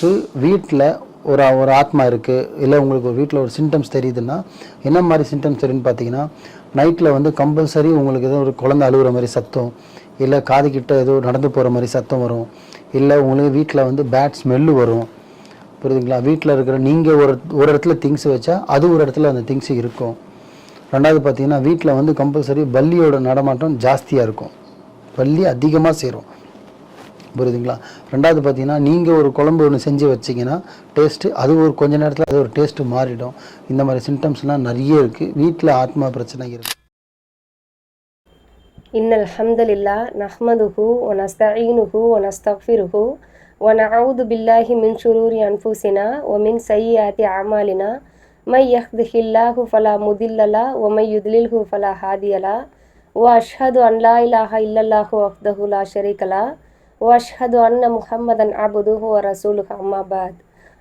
உங்களுக்கு வீட்டில் ஒரு ஒரு ஆத்மா இருக்குது இல்லை உங்களுக்கு வீட்டில் ஒரு சிம்டம்ஸ் தெரியுதுன்னா என்ன மாதிரி சிம்டம்ஸ் தெரியுன்னு பார்த்தீங்கன்னா நைட்டில் வந்து கம்பல்சரி உங்களுக்கு ஏதோ ஒரு குழந்தை அழுகுற மாதிரி சத்தம் இல்லை காது கிட்ட ஏதோ நடந்து போகிற மாதிரி சத்தம் வரும் இல்லை உங்களுக்கு வீட்டில் வந்து பேட் ஸ்மெல்லு வரும். புரியுதுங்களா? வீட்டில் இருக்கிற நீங்கள் ஒரு ஒரு இடத்துல திங்ஸ் வச்சா அது ஒரு இடத்துல அந்த திங்ஸ் இருக்கும். ரெண்டாவது பார்த்தீங்கன்னா வீட்டில் வந்து கம்பல்சரி பல்லியோட நடமாட்டம் ஜாஸ்தியாக இருக்கும். பல்லி அதிகமாக சேரும். புரியுதுங்களா ரெண்டாவது பார்த்தீங்கன்னா நீங்கள் ஒரு குழம்பு ஒன்று செஞ்சு வச்சிங்கன்னா டேஸ்ட்டு அது ஒரு கொஞ்ச நேரத்தில் அது ஒரு டேஸ்ட்டு மாறிடும் இந்த மாதிரி சிம்டம்ஸ்லாம் நிறைய இருக்குது வீட்டில் ஆத்மா பிரச்சனை இருக்குது إن الحمد لله نحمده ونستعينه ونستغفره ونعوذ بالله من شرور أنفسنا ومن سيئات أعمالنا من يهده الله فلا مضل له ومن يضلله فلا هادي له وأشهد أن لا إله إلا الله وحده لا شريك له وأشهد أن محمدا عبده ورسوله أما بعد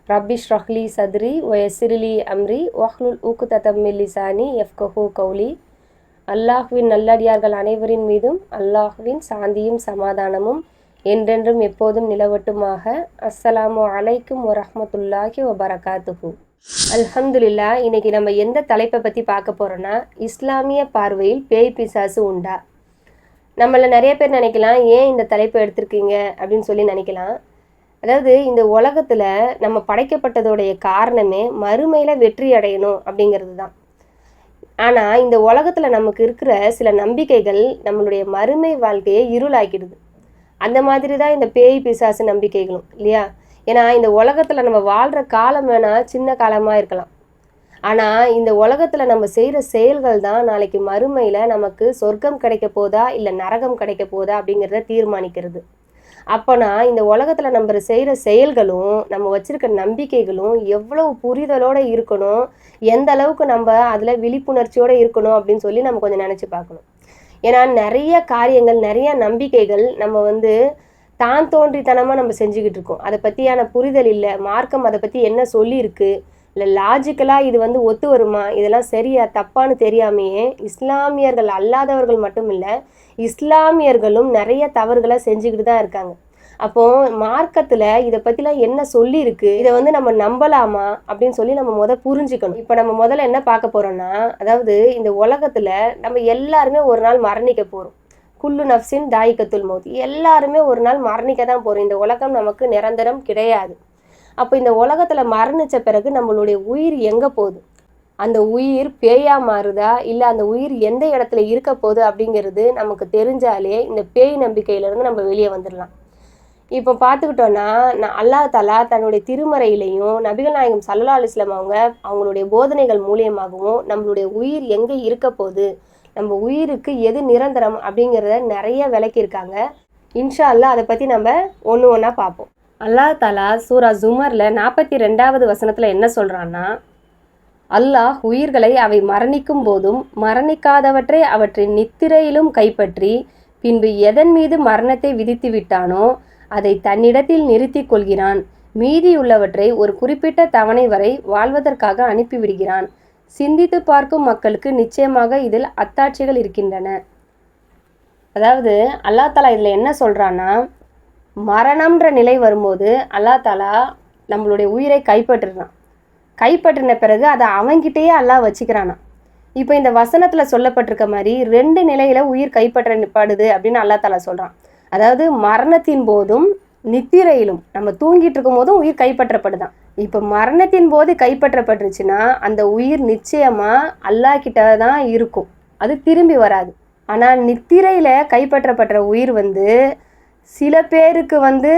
رب اشرح لي صدري ويسر لي أمري واحلل عقدة من لساني يفقهوا قولي அல்லாஹ்வின் நல்லடியார்கள் அனைவரின் மீதும் அல்லாஹ்வின் சாந்தியும் சமாதானமும் என்றென்றும் எப்போதும் நிலவட்டுமாக அஸ்ஸலாமு அலைக்கும் வரஹ்மத்துல்லாஹி வபரகாத்துஹு அல்ஹம்துலில்லா இன்னைக்கு நம்ம எந்த தலைப்பை பற்றி பார்க்க போறோம்னா இஸ்லாமிய பார்வையில் பேய் பிசாசு உண்டா நம்மளை நிறைய பேர் நினைக்கலாம் ஏன் இந்த தலைப்பை எடுத்திருக்கீங்க? அப்படின்னு சொல்லி நினைக்கலாம். அதாவது இந்த உலகத்தில் நம்ம படைக்கப்பட்டதோடைய காரணமே மறுமையில் வெற்றி அடையணும் அப்படிங்கிறது தான். ஆனால் இந்த உலகத்தில் நமக்கு இருக்கிற சில நம்பிக்கைகள் நம்மளுடைய மறுமை வாழ்க்கையை இருளாக்கிடுது. அந்த மாதிரி தான் இந்த பேய் பிசாசு நம்பிக்கைகளும் இல்லையா? ஏன்னா இந்த உலகத்தில் நம்ம வாழ்கிற காலம் வேணால் சின்ன காலமாக இருக்கலாம். ஆனால் இந்த உலகத்தில் நம்ம செய்கிற செயல்கள் தான் நாளைக்கு மறுமையில் நமக்கு சொர்க்கம் கிடைக்க போதா இல்லை நரகம் கிடைக்க போதா அப்படிங்கிறத தீர்மானிக்கிறது. அப்போனா இந்த உலகத்தில் நம்ம செய்கிற செயல்களும் நம்ம வச்சுருக்க நம்பிக்கைகளும் எவ்வளவு புரிதலோடு இருக்கணும் எந்த அளவுக்கு நம்ம அதில் விழிப்புணர்ச்சியோடு இருக்கணும் அப்படின்னு சொல்லி நம்ம கொஞ்சம் நினச்சி பார்க்கணும். ஏன்னா நிறைய காரியங்கள் நிறைய நம்பிக்கைகள் நம்ம வந்து தான் தோன்றித்தனமாக நம்ம செஞ்சுக்கிட்டு இருக்கோம். அதை பற்றியான புரிதல் இல்லை மார்க்கம் அதை பற்றி என்ன சொல்லியிருக்கு இல்லை லாஜிக்கலாக இது வந்து ஒத்து வருமா? இதெல்லாம் சரியா தப்பான்னு தெரியாமையே இஸ்லாமியர்கள் அல்லாதவர்கள் மட்டும் இல்லை இஸ்லாமியர்களும் நிறைய தவறுகளை செஞ்சுக்கிட்டு தான் இருக்காங்க. அப்போ மார்க்கத்துல இதை பத்திலாம் என்ன சொல்லி இருக்கு இதை வந்து நம்ம நம்பலாமா? அப்படின்னு சொல்லி நம்ம முதல் புரிஞ்சுக்கணும். இப்போ நம்ம முதல்ல என்ன பார்க்க போறோம்னா அதாவது இந்த உலகத்துல நம்ம எல்லாருமே ஒரு நாள் மரணிக்க போறோம். குல்லு நஃப்சின் தாயிக்கத்துல் மௌத். எல்லாருமே ஒரு நாள் மரணிக்க தான் போறோம். இந்த உலகம் நமக்கு நிரந்தரம் கிடையாது. அப்போ இந்த உலகத்தில் மரணிச்ச பிறகு நம்மளுடைய உயிர் எங்கே போகுது? அந்த உயிர் பேயாக மாறுதா? இல்லை அந்த உயிர் எந்த இடத்துல இருக்க போகுது அப்படிங்கிறது நமக்கு தெரிஞ்சாலே இந்த பேய் நம்பிக்கையிலேருந்து நம்ம வெளியே வந்துடலாம் இப்போ பார்த்துக்கிட்டோன்னா நான் அல்லாஹ் தலா தன்னுடைய திருமறையிலையும் நபிகள் நாயகம் சல்லா அலிஸ்லாம் அவங்க அவங்களுடைய போதனைகள் மூலியமாகவும் நம்மளுடைய உயிர் எங்கே இருக்க போகுது? நம்ம உயிருக்கு எது நிரந்தரம் அப்படிங்கிறத நிறைய விளக்கியிருக்காங்க. இன்ஷா அல்லா அதை பற்றி நம்ம ஒன்று ஒன்றா பார்ப்போம். அல்லாஹ் தலா சூரா ஜுமரில் நாற்பத்தி ரெண்டாவது வசனத்தில் என்ன சொல்கிறான்னா அல்லாஹ் உயிர்களை அவை மரணிக்கும் போதும் மரணிக்காதவற்றை அவற்றின் நித்திரையிலும் கைப்பற்றி பின்பு எதன் மீது மரணத்தை விதித்து விட்டானோ அதை தன்னிடத்தில் நிறுத்திக் கொள்கிறான். மீதியுள்ளவற்றை ஒரு குறிப்பிட்ட தவணை வரை வாழ்வதற்காக அனுப்பிவிடுகிறான் சிந்தித்து பார்க்கும் மக்களுக்கு நிச்சயமாக இதில் அத்தாட்சிகள் இருக்கின்றன. அதாவது அல்லாஹ் தலா இதில் என்ன சொல்கிறான்னா மரணம்ன்ற நிலை வரும்போது அல்லா தாலா நம்மளுடைய உயிரை கைப்பற்றுறான் கைப்பற்றின பிறகு அதை அவங்கிட்டேயே அல்லாஹ் வச்சுக்கிறானா இப்போ இந்த வசனத்தில் சொல்லப்பட்டிருக்க மாதிரி ரெண்டு நிலையில உயிர் கைப்பற்றப்படுது அப்படின்னு அல்லா தாலா சொல்கிறான் அதாவது மரணத்தின் போதும் நித்திரையிலும் நம்ம தூங்கிட்டு இருக்கும் போதும் உயிர் கைப்பற்றப்படுதான். இப்போ மரணத்தின் போது கைப்பற்றப்பட்டுருச்சுன்னா அந்த உயிர் நிச்சயமாக அல்லாஹ் கிட்ட தான் இருக்கும். அது திரும்பி வராது. ஆனால் நித்திரையில் கைப்பற்றப்பட்ட உயிர் வந்து சில பேருக்கு வந்து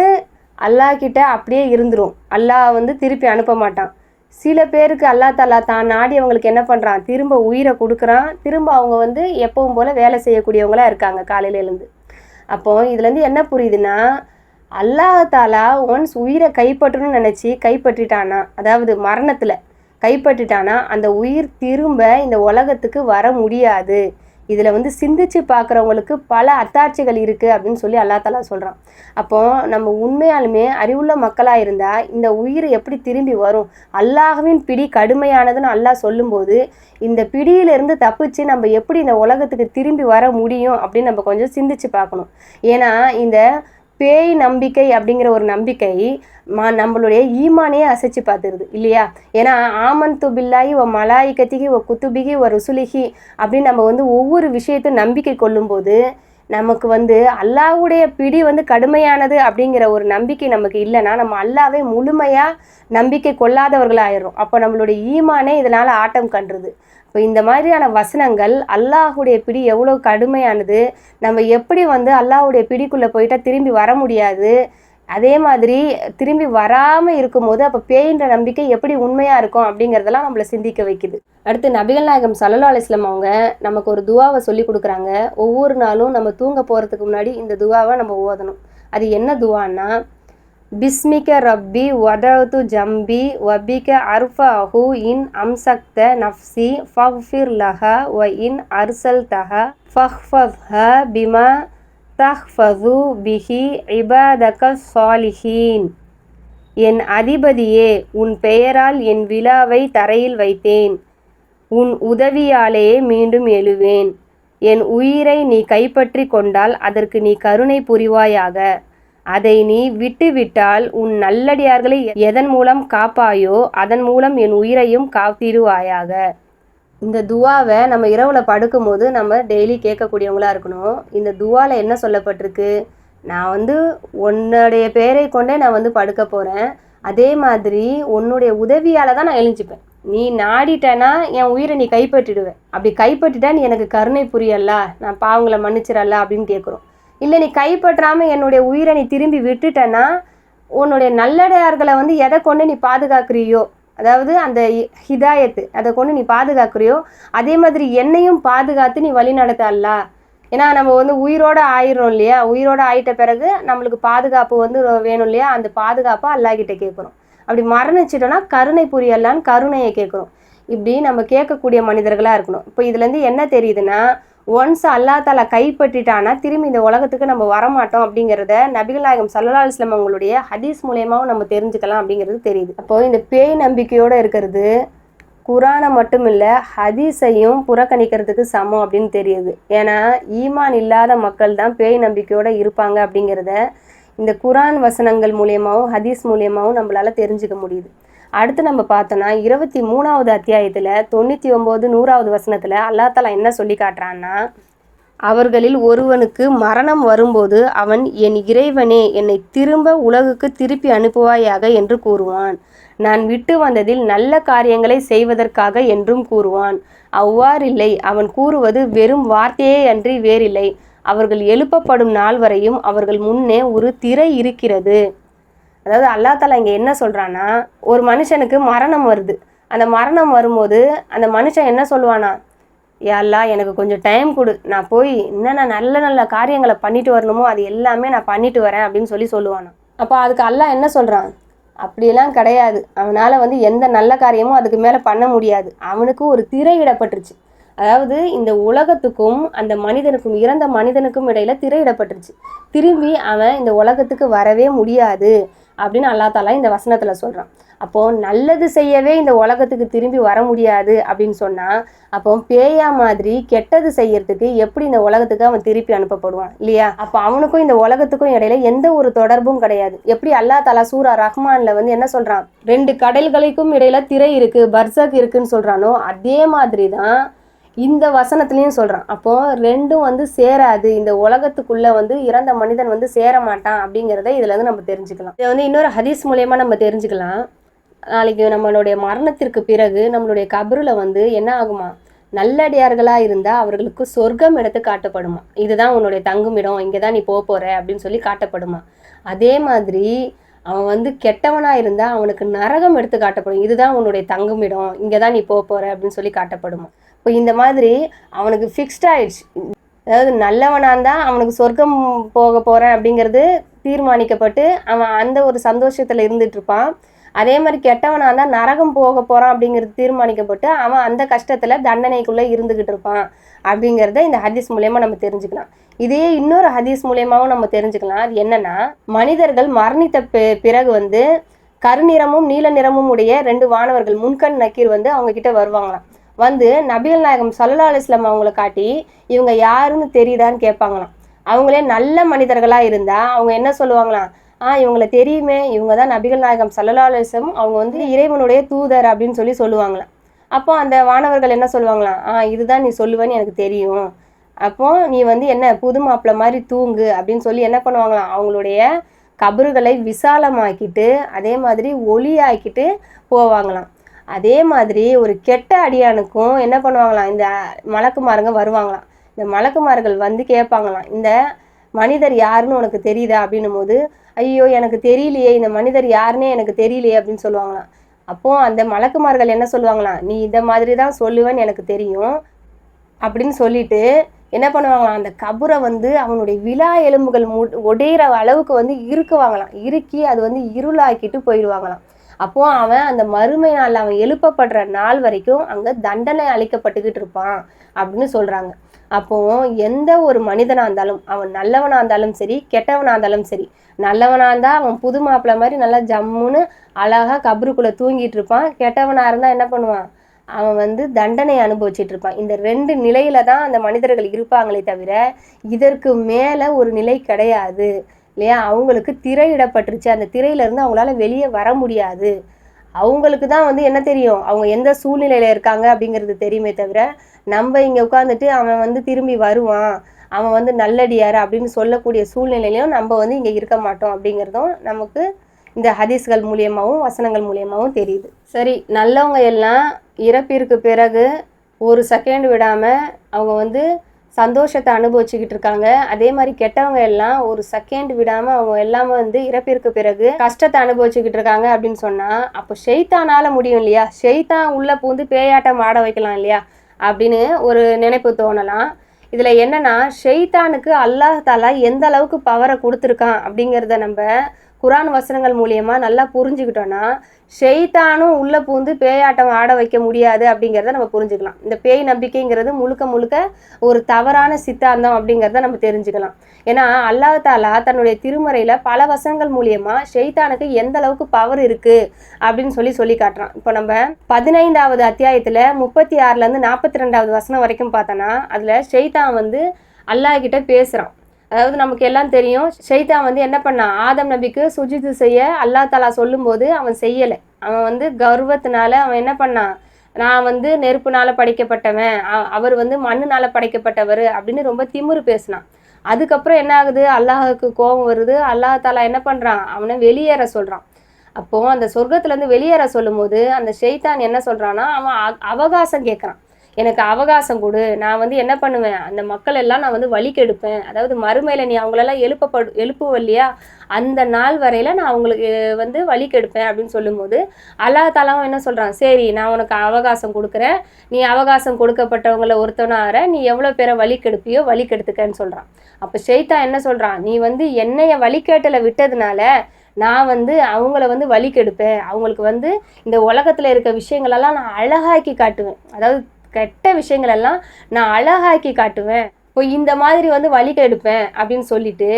அல்லாஹ் கிட்ட அப்படியே இருந்துரும். அல்லாஹ் வந்து திருப்பி அனுப்ப மாட்டான். சில பேருக்கு அல்லா தாலா தான் நாடி அவங்களுக்கு என்ன பண்ணுறான் திரும்ப உயிரை கொடுக்குறான். திரும்ப அவங்க வந்து எப்பவும் போல் வேலை செய்யக்கூடியவங்களா இருக்காங்க காலையிலேருந்து அப்போ இதுலேருந்து என்ன புரியுதுன்னா அல்லாஹ் தாலா ஒன்ஸ் உயிரை கைப்பற்றணும்னு நினச்சி கைப்பற்றிட்டானா அதாவது மரணத்தில் கைப்பற்றிட்டானா அந்த உயிர் திரும்ப இந்த உலகத்துக்கு வர முடியாது. இதில் வந்து சிந்திச்சு பார்க்குறவங்களுக்கு பல அத்தாட்சிகள் இருக்குது அப்படின்னு சொல்லி அல்லா தலா சொல்கிறான் அப்போ நம்ம உண்மையாலுமே அறிவுள்ள மக்களாக இருந்தால் இந்த உயிர் எப்படி திரும்பி வரும்? அல்லாஹவின் பிடி கடுமையானதுன்னு அல்லாஹ் சொல்லும்போது இந்த பிடியிலிருந்து தப்பிச்சு நம்ம எப்படி இந்த உலகத்துக்கு திரும்பி வர முடியும் அப்படின்னு நம்ம கொஞ்சம் சிந்திச்சு பார்க்கணும். ஏன்னா இந்த பேய் நம்பிக்கை அப்படிங்கிற ஒரு நம்பிக்கை மா நம்மளுடைய ஈமானே அசைச்சு பார்த்துருது இல்லையா? ஏன்னா ஆமன் துபில்லாயி ஒ மலாய்கத்திகி ஒ குத்துபிகி ஒரு ருசுலிகி அப்படின்னு நம்ம வந்து ஒவ்வொரு விஷயத்தையும் நம்பிக்கை கொள்ளும்போது நமக்கு வந்து அல்லாவுடைய பிடி வந்து கடுமையானது அப்படிங்கிற ஒரு நம்பிக்கை நமக்கு இல்லைன்னா நம்ம அல்லாவே முழுமையாக நம்பிக்கை கொள்ளாதவர்களாயிரும் அப்போ நம்மளுடைய ஈமானே இதனால் ஆட்டம் கண்டுருது இப்போ இந்த மாதிரியான வசனங்கள் அல்லாஹுடைய பிடி எவ்வளோ கடுமையானது? நம்ம எப்படி வந்து அல்லாஹ்வுடைய பிடிக்குள்ளே போயிட்டா திரும்பி வர முடியாது? அதே மாதிரி திரும்பி வராமல் இருக்கும்போது அப்போ பேயின்ற நம்பிக்கை எப்படி உண்மையாக இருக்கும் அப்படிங்கிறதெல்லாம் நம்மளை சிந்திக்க வைக்குது. அடுத்து நபிகள் நாயகம் சல்லா அலிஸ்லாம் அவங்க நமக்கு ஒரு துவாவை சொல்லி கொடுக்குறாங்க. ஒவ்வொரு நாளும் நம்ம தூங்க போகிறதுக்கு முன்னாடி இந்த துவாவை நம்ம ஓதணும். அது என்ன துவான்னா பிஸ்மிக ரப்பி வதத்து ஜம்பி வபிக அர்ஃபாஹு இன் அம்சக்த நஃப்சி ஃபஃபிர் லஹ வ இன் அர்சல் தஹ ஹ பிமா தஹ்ஃபது பிஹி இபாதக சாலிஹீன். என் அதிபதியே உன் பெயரால் என் விழாவை தரையில் வைத்தேன். உன் உதவியாலேயே மீண்டும் எழுவேன். என் உயிரை நீ கைப்பற்றி கொண்டால் அதற்கு நீ கருணை புரிவாயாக. அதை நீ விட்டுவிட்டால் உன் நல்லடியார்களை எதன் மூலம் காப்பாயோ அதன் மூலம் என் உயிரையும் காத்திருவாயாக இந்த துவாவை நம்ம இரவில் படுக்கும்போது நம்ம டெய்லி கேட்கக்கூடியவங்களாக இருக்கணும். இந்த துவாவில் என்ன சொல்லப்பட்டிருக்கு? நான் வந்து உன்னுடைய பேரை கொண்டே நான் வந்து படுக்க போகிறேன் அதே மாதிரி உன்னுடைய உதவியால் தான் நான் எழுஞ்சிப்பேன். நீ நாடிட்டேன்னா என் உயிரை நீ கைப்பற்றிடுவேன். அப்படி கைப்பற்றிட்டா நீ எனக்கு கருணை புரியல. நான் பாவங்களை மன்னிச்சிடல அப்படின்னு கேட்குறோம் இல்லை நீ கைப்பற்றாமல் என்னுடைய உயிரை நீ திரும்பி விட்டுட்டேன்னா உன்னுடைய நல்லடையார்களை வந்து எதை கொண்டு நீ பாதுகாக்கிறியோ அதாவது அந்த ஹிதாயத்து அதை கொண்டு நீ பாதுகாக்கிறியோ அதே மாதிரி என்னையும் பாதுகாத்து நீ வழி நடத்த அல்ல. ஏன்னா நம்ம வந்து உயிரோட ஆயிடுறோம் இல்லையா? உயிரோட ஆயிட்ட பிறகு நம்மளுக்கு பாதுகாப்பு வந்து வேணும் இல்லையா? அந்த பாதுகாப்பை அல்லாஹ்கிட்ட கேட்குறோம். அப்படி மரணிச்சிட்டோன்னா கருணை புரியலான்னு கருணையை கேட்குறோம். இப்படி நம்ம கேட்கக்கூடிய மனிதர்களாக இருக்கணும். இப்போ இதுலேருந்து என்ன தெரியுதுன்னா ஒன்ஸ் அல்லா தாலா கைப்பற்றிட்டானா திரும்பி இந்த உலகத்துக்கு நம்ம வரமாட்டோம் அப்படிங்கிறத நபிகள் நாயகம் சல்லா அலுவலாம் அவங்களுடைய ஹதீஸ் மூலயமாவும் நம்ம தெரிஞ்சுக்கலாம் அப்படிங்கிறது தெரியுது. அப்போ இந்த பேய் நம்பிக்கையோடு இருக்கிறது குரானை மட்டும் இல்லை ஹதீஸையும் புறக்கணிக்கிறதுக்கு சமம் அப்படின்னு தெரியுது. ஏன்னா ஈமான் இல்லாத மக்கள் தான் பேய் நம்பிக்கையோடு இருப்பாங்க அப்படிங்கிறத இந்த குரான் வசனங்கள் மூலியமாகவும் ஹதீஸ் மூலியமாகவும் நம்மளால் தெரிஞ்சுக்க முடியுது. அடுத்து நம்ம பார்த்தோன்னா இருபத்தி மூணாவது அத்தியாயத்தில் தொண்ணூற்றி ஒம்பது நூறாவது வசனத்தில் அல்லா தலா என்ன சொல்லி காட்டுறான்னா அவர்களில் ஒருவனுக்கு மரணம் வரும்போது அவன் என் இறைவனே என்னை திரும்ப உலகுக்கு திருப்பி அனுப்புவாயாக என்று கூறுவான். நான் விட்டு வந்ததில் நல்ல காரியங்களை செய்வதற்காக என்றும் கூறுவான். அவ்வாறில்லை அவன் கூறுவது வெறும் வார்த்தையே அன்றி வேறில்லை. அவர்கள் எழுப்பப்படும் நாள் வரையும் அவர்கள் முன்னே ஒரு திரை இருக்கிறது. அதாவது அல்லா தாலா இங்கே என்ன சொல்கிறான்னா ஒரு மனுஷனுக்கு மரணம் வருது. அந்த மரணம் வரும்போது அந்த மனுஷன் என்ன சொல்லுவானா "யா அல்லாஹ் எனக்கு கொஞ்சம் டைம் கொடு. நான் போய் என்னென்ன நல்ல நல்ல காரியங்களை பண்ணிட்டு வரணுமோ அது எல்லாமே நான் பண்ணிட்டு வரேன் அப்படின்னு சொல்லி சொல்லுவானா. அப்போ அதுக்கு அல்லாஹ் என்ன சொல்கிறான் அப்படியெல்லாம் கிடையாது. அவனால் வந்து எந்த நல்ல காரியமும் அதுக்கு மேலே பண்ண முடியாது. அவனுக்கு ஒரு திரை இடப்பட்டுருச்சு. அதாவது இந்த உலகத்துக்கும் அந்த மனிதனுக்கும் இறந்த மனிதனுக்கும் இடையில திரையிடப்பட்டுருச்சு திரும்பி அவன் இந்த உலகத்துக்கு வரவே முடியாது. அப்படின்னு அல்லா தாலா இந்த வசனத்தில் சொல்கிறான் அப்போது நல்லது செய்யவே இந்த உலகத்துக்கு திரும்பி வர முடியாது அப்படின்னு சொன்னால் அப்போ பேயா மாதிரி கெட்டது செய்யறதுக்கு எப்படி இந்த உலகத்துக்கு அவன் திருப்பி அனுப்பப்படுவான் இல்லையா? அப்போ அவனுக்கும் இந்த உலகத்துக்கும் இடையில எந்த ஒரு தொடர்பும் கிடையாது. எப்படி அல்லா தாலா சூரா ரஹ்மான்ல வந்து என்ன சொல்கிறான் ரெண்டு கடல்களுக்கும் இடையில திரை இருக்குது பர்சக் இருக்குன்னு சொல்கிறானோ அதே மாதிரி தான் இந்த வசனத்துலேயும் சொல்கிறான் அப்போது ரெண்டும் வந்து சேராது. இந்த உலகத்துக்குள்ளே வந்து இறந்த மனிதன் வந்து சேர மாட்டான் அப்படிங்கிறத இதுலேருந்து நம்ம தெரிஞ்சுக்கலாம். இதை வந்து இன்னொரு ஹதீஸ் மூலயமா நம்ம தெரிஞ்சுக்கலாம். நாளைக்கு நம்மளுடைய மரணத்திற்கு பிறகு நம்மளுடைய கபரில் வந்து என்ன ஆகுமா? நல்லடியார்களாக இருந்தால் அவர்களுக்கு சொர்க்கம் எடுத்து காட்டப்படுமா? இதுதான் உன்னுடைய தங்குமிடம் இங்கே தான் நீ போக போகிற அப்படின்னு சொல்லி காட்டப்படுமா? அதே மாதிரி அவன் வந்து கெட்டவனாக இருந்தால் அவனுக்கு நரகம் எடுத்து காட்டப்படும். இதுதான் உன்னுடைய தங்குமிடம் இங்கே தான் நீ போக போகிற அப்படின்னு சொல்லி காட்டப்படுமா? இப்போ இந்த மாதிரி அவனுக்கு ஃபிக்ஸ்ட் ஆயிடுச்சு. அதாவது நல்லவனாக இருந்தால் அவனுக்கு சொர்க்கம் போக போகிறேன் அப்படிங்கிறது தீர்மானிக்கப்பட்டு அவன் அந்த ஒரு சந்தோஷத்தில் இருந்துட்டு இருப்பான். அதே மாதிரி கெட்டவனாக இருந்தால் நரகம் போக போகிறான் அப்படிங்கிறது தீர்மானிக்கப்பட்டு அவன் அந்த கஷ்டத்தில் தண்டனைக்குள்ளே இருந்துக்கிட்டு இருப்பான் அப்படிங்கிறத இந்த ஹதீஸ் மூலயமா நம்ம தெரிஞ்சுக்கலாம். இதே இன்னொரு ஹதீஸ் மூலயமாவும் நம்ம தெரிஞ்சுக்கலாம். அது என்னன்னா மனிதர்கள் மரணித்த பிறகு வந்து கருநிறமும் நீல நிறமும் உடைய ரெண்டு வானவர்கள் முன்கண் நக்கீர் வந்து அவங்க கிட்ட வருவாங்களாம். வந்து நபிகள் நாயகம் சல்லா அலிஸ்லாம் அவங்கள காட்டி இவங்க யாருன்னு தெரியுதான்னு கேட்பாங்களாம். அவங்களே நல்ல மனிதர்களாக இருந்தால் அவங்க என்ன சொல்லுவாங்களாம்? ஆ இவங்கள தெரியுமே இவங்க தான் நபிகள் நாயகம் சல்லலாலிசம் அவங்க வந்து இறைவனுடைய தூதர் அப்படின்னு சொல்லி சொல்லுவாங்களாம். அப்போ அந்த வானவர்கள் என்ன சொல்லுவாங்களாம்? ஆ இதுதான் நீ சொல்லுவேன்னு எனக்கு தெரியும். அப்போ நீ வந்து என்ன புது மாப்பிள்ள மாதிரி தூங்கு அப்படின்னு சொல்லி என்ன பண்ணுவாங்களாம்? அவங்களுடைய கபறுகளை விசாலமாக்கிட்டு அதே மாதிரி ஒளியாக்கிட்டு போவாங்களாம். அதே மாதிரி ஒரு கெட்ட அடியானுக்கும் என்ன பண்ணுவாங்களாம்? இந்த மலக்குமாருங்க வருவாங்களாம். இந்த மலக்குமார்கள் வந்து கேட்பாங்களாம் இந்த மனிதர் யாருன்னு உனக்கு தெரியுதா? அப்படின்னும் போது ஐயோ எனக்கு தெரியலையே இந்த மனிதர் யாருன்னே எனக்கு தெரியலையே அப்படின்னு சொல்லுவாங்களாம். அப்போ அந்த மலக்குமார்கள் என்ன சொல்லுவாங்களாம் நீ இந்த மாதிரி தான் சொல்லுவேன்னு எனக்கு தெரியும் அப்படின்னு சொல்லிட்டு என்ன பண்ணுவாங்களாம்? அந்த கபரை வந்து அவனுடைய விழா எலும்புகள் மு ஒடையிற அளவுக்கு வந்து இருக்குவாங்களாம் இறுக்கி அது வந்து இருளாக்கிட்டு போயிடுவாங்களாம். அப்போ அவன் அந்த மறுமை நாளில் அவன் எழுப்பப்படுற நாள் வரைக்கும் அங்கே தண்டனை அளிக்கப்பட்டுக்கிட்டு இருப்பான் அப்படின்னு சொல்கிறாங்க அப்போ எந்த ஒரு மனிதனாக இருந்தாலும் அவன் நல்லவனாக இருந்தாலும் சரி கெட்டவனாக இருந்தாலும் சரி நல்லவனாக இருந்தால் அவன் புது மாப்பிள்ளை மாதிரி நல்லா ஜம்முன்னு அழகாக கபருக்குள்ளே தூங்கிட்டு இருப்பான். கெட்டவனாக இருந்தால் என்ன பண்ணுவான்? அவன் வந்து தண்டனை அனுபவிச்சிட்டு இருப்பான். இந்த ரெண்டு நிலையில தான் அந்த மனிதர்கள் இருப்பாங்களே தவிர இதற்கு மேலே ஒரு நிலை கிடையாது. இல்லையா? அவங்களுக்கு திரையிடப்பட்டுருச்சு. அந்த திரையிலேருந்து அவங்களால வெளியே வர முடியாது. அவங்களுக்கு தான் வந்து என்ன தெரியும்? அவங்க எந்த சூழ்நிலையில் இருக்காங்க அப்படிங்கிறது தெரியுமே தவிர நம்ம இங்கே உட்காந்துட்டு அவன் வந்து திரும்பி வருவான். அவன் வந்து நல்லடியார் அப்படின்னு சொல்லக்கூடிய சூழ்நிலையிலையும் நம்ம வந்து இங்கே இருக்க மாட்டோம் அப்படிங்கிறதும் நமக்கு இந்த ஹதீஸ்கள் மூலியமாகவும் வசனங்கள் மூலியமாகவும் தெரியுது. சரி நல்லவங்க எல்லாம் இறப்பிற்கு பிறகு ஒரு செகண்ட் விடாமல் அவங்க வந்து சந்தோஷத்தை அனுபவிச்சுக்கிட்டு இருக்காங்க. அதே மாதிரி கெட்டவங்க எல்லாம் ஒரு செகண்ட் விடாமல் அவங்க எல்லாமே வந்து இறப்பிற்கு பிறகு கஷ்டத்தை அனுபவிச்சுக்கிட்டு இருக்காங்க அப்படின்னு சொன்னால் அப்போ ஷெய்தானால முடியும் இல்லையா? ஷெய்தான் உள்ளே பூந்து பேயாட்டம் ஆட வைக்கலாம் இல்லையா? அப்படின்னு ஒரு நினைப்பு தோணலாம். இதில் என்னன்னா ஷெய்தானுக்கு அல்லாஹ் தாலா எந்த அளவுக்கு பவரை கொடுத்துருக்கான் அப்படிங்கிறத நம்ம குரான் வசனங்கள் மூலியமா நல்லா புரிஞ்சுக்கிட்டோன்னா ஷெய்தானும் உள்ளே பூந்து பேயாட்டம் ஆட வைக்க முடியாது அப்படிங்கிறத நம்ம புரிஞ்சுக்கலாம். இந்த பேய் நம்பிக்கைங்கிறது முழுக்க முழுக்க ஒரு தவறான சித்தாந்தம் அப்படிங்கிறத நம்ம தெரிஞ்சுக்கலாம். ஏன்னா அல்லாஹாலா தன்னுடைய திருமறையில் பல வசனங்கள் மூலியமா ஷெய்தானுக்கு எந்த அளவுக்கு பவர் இருக்கு அப்படின்னு சொல்லி சொல்லி காட்டுறான். இப்போ நம்ம பதினைந்தாவது அத்தியாயத்தில் முப்பத்தி ஆறுலேருந்து நாற்பத்தி ரெண்டாவது வசனம் வரைக்கும் பார்த்தோன்னா அதில் ஷெய்தான் வந்து அல்லாஹ் கிட்ட பேசுகிறான் அதாவது நமக்கு எல்லாம் தெரியும். ஷைத்தான் வந்து என்ன பண்ணான் ஆதம் நபிக்கு சுஜித்து செய்ய அல்லா தாலா சொல்லும்போது அவன் செய்யலை. அவன் வந்து கர்வத்தினால அவன் என்ன பண்ணான் நான் வந்து நெருப்புனால படைக்கப்பட்டவன் அவர் வந்து மண்ணுனால படைக்கப்பட்டவர் அப்படின்னு ரொம்ப திமிரு பேசினான். அதுக்கப்புறம் என்ன ஆகுது? அல்லாஹுக்கு கோபம் வருது. அல்லாஹ் தாலா என்ன பண்ணுறான் அவனை வெளியேற சொல்கிறான் அப்போது அந்த சொர்க்கத்துலேருந்து வெளியேற சொல்லும்போது அந்த ஷெய்தான் என்ன சொல்கிறான்னா அவன் அவகாசம் கேட்குறான் எனக்கு அவகாசம் கொடு. நான் வந்து என்ன பண்ணுவேன்? அந்த மக்கள் எல்லாம் நான் வந்து வழி கெடுப்பேன். அதாவது மறுமையில நீ அவங்களெல்லாம் எழுப்பப்படு எழுப்புவோம் இல்லையா அந்த நாள் வரையில நான் அவங்களுக்கு வந்து வழி கெடுப்பேன் அப்படின்னு சொல்லும்போது அல்லாஹ் தாலாவும் என்ன சொல்கிறான் சரி நான் உனக்கு அவகாசம் கொடுக்குறேன். நீ அவகாசம் கொடுக்கப்பட்டவங்கள ஒருத்தனார நீ எவ்வளோ பேரை வழி கெடுப்பியோ வழி கெடுத்துக்கன்னு சொல்கிறான் அப்போ ஷெய்தா என்ன சொல்கிறான் நீ வந்து என்னைய வழிகேட்டில் விட்டதுனால நான் வந்து அவங்கள வந்து வழி கெடுப்பேன். அவங்களுக்கு வந்து இந்த உலகத்தில் இருக்க விஷயங்களெல்லாம் நான் அழகாக்கி காட்டுவேன். அதாவது கெட்ட விஷயங்களெல்லாம் நான் அழகாக்கி காட்டுவேன். இப்போ இந்த மாதிரி வந்து வழி கெடுப்பேன் அப்படின்னு சொல்லிட்டு